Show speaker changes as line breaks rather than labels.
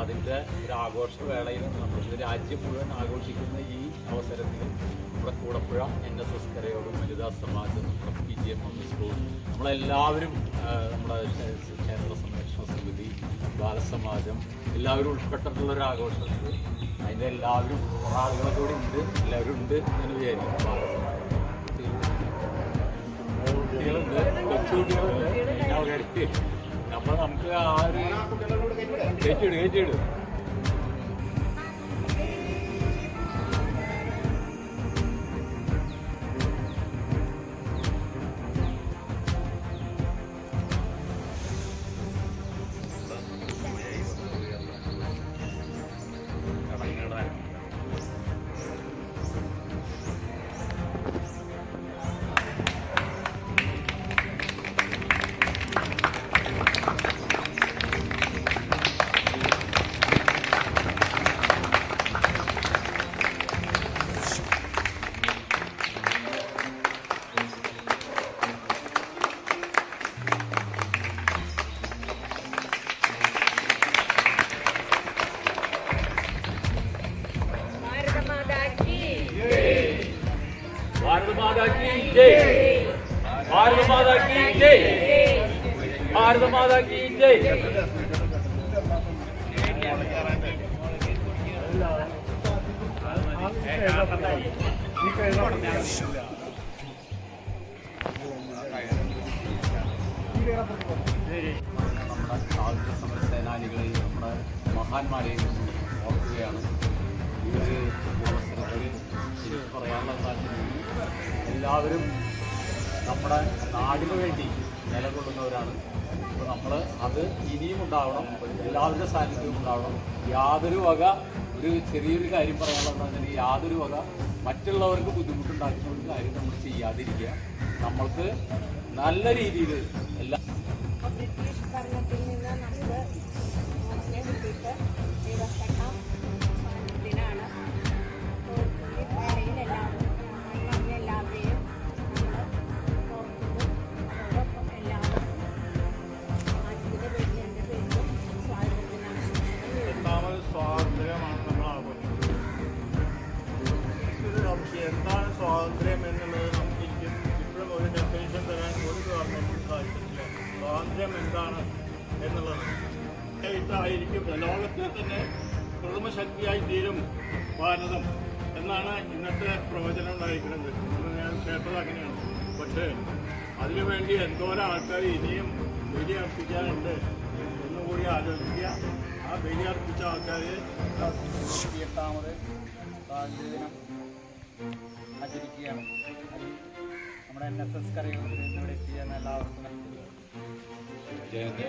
അതിന്റെ ഒരു ആഘോഷവേളയിൽ നമ്മൾ രാജ്യം മുഴുവൻ ആഘോഷിക്കുന്ന ഈ അവസരത്തിൽ നമ്മുടെ കൂടപ്പുഴ എൻ എസ് എസ് കരയോടും വനിതാ സമാജം പി ജി എം സ്കൂൾ നമ്മളെല്ലാവരും നമ്മുടെ കേരള സംരക്ഷണ സമിതി ബാലസമാജം എല്ലാവരും ഉൾപ്പെട്ടിട്ടുള്ള ഒരു ആഘോഷമുണ്ട് അതിന്റെ എല്ലാവരും കുറേ ആളുകളൊക്കെ കൂടി ഉണ്ട് എല്ലാവരും ഉണ്ട് എന്ന് വിചാരിക്കും കുട്ടികളുണ്ട് അവർക്ക് നമ്മൾ നമുക്ക് ആ ഒരു കയറ്റിയിട് കയറ്റിയിട്
മാതാ കി
ജയ്. ഭാരത മാതാ കി ജയ്. ഭാരത മാതാ കി ജയ്. നമ്മുടെ സ്വാതന്ത്ര്യ സമര സേനാനികളെയും നമ്മുടെ മഹാന്മാരെയും ഓർക്കുകയാണ്. ഇവർ പറയാനുള്ള എല്ലാവരും നമ്മുടെ നാടിനു വേണ്ടി നിലകൊള്ളുന്നവരാണ്. അപ്പോൾ നമ്മൾ അത് ഇനിയും ഉണ്ടാവണം. എല്ലാവരുടെ സാന്നിധ്യവും ഉണ്ടാവണം. യാതൊരു വക ഒരു ചെറിയൊരു കാര്യം പറയാനുള്ളതെന്ന് യാതൊരു വക മറ്റുള്ളവർക്ക് ബുദ്ധിമുട്ടുണ്ടാക്കുന്ന ഒരു കാര്യം നമ്മൾ ചെയ്യാതിരിക്കുക. നമ്മൾക്ക് നല്ല രീതിയിൽ എല്ലാ
സ്വാതന്ത്ര്യം എന്നുള്ളത് നമുക്ക് ഇപ്പോഴും ഒരു ഡെഫിനേഷൻ തരാൻ ഒരു ഗവൺമെന്റും സാധിച്ചിട്ടില്ല സ്വാതന്ത്ര്യം എന്താണ് എന്നുള്ളത്. ഇതായിരിക്കും ലോകത്തിൽ തന്നെ പ്രഥമ ശക്തിയായി തീരും ഭാരതം എന്നാണ് ഇന്നത്തെ പ്രവചനം ഉണ്ടായിരിക്കുന്നത് ഞാൻ കേട്ടത് അങ്ങനെയാണ്. പക്ഷേ അതിനുവേണ്ടി എന്തോരം ആൾക്കാർ ഇനിയും ബലി അർപ്പിക്കാനുണ്ട് എന്നുകൂടി ആലോചിക്കുക. ആ ബലി അർപ്പിച്ച ആൾക്കാരെ
എട്ടാമത് സ്വാതന്ത്ര്യദിനം ആചരിക്കുകയാണ്. നമ്മുടെ എൻ എസ് എസ് കരയോട് ഇവിടെ എത്തിയെന്ന് എല്ലാവർക്കും
ജയ ജയ